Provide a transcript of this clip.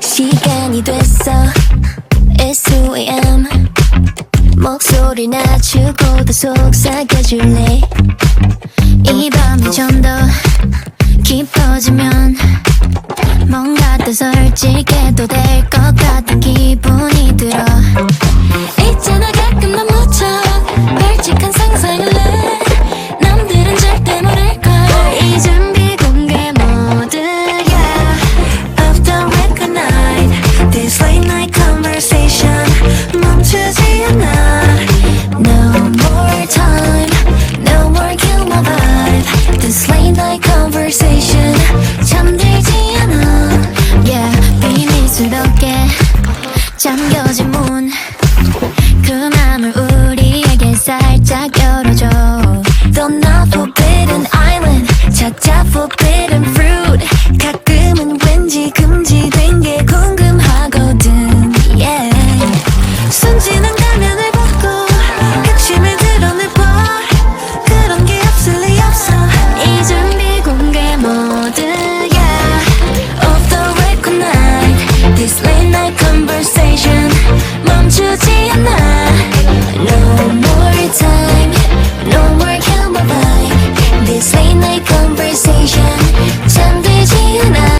시간이 됐어. It's 2am 목소리 낮추고도 속삭여줄래? 이 밤이 좀 더 깊어지면 뭔가 더 솔직해도 될것 잠겨진 문 그 맘을 우리에게 살짝 열어줘 Though not forbidden island 찾아 forbidden conversation 멈추지 않아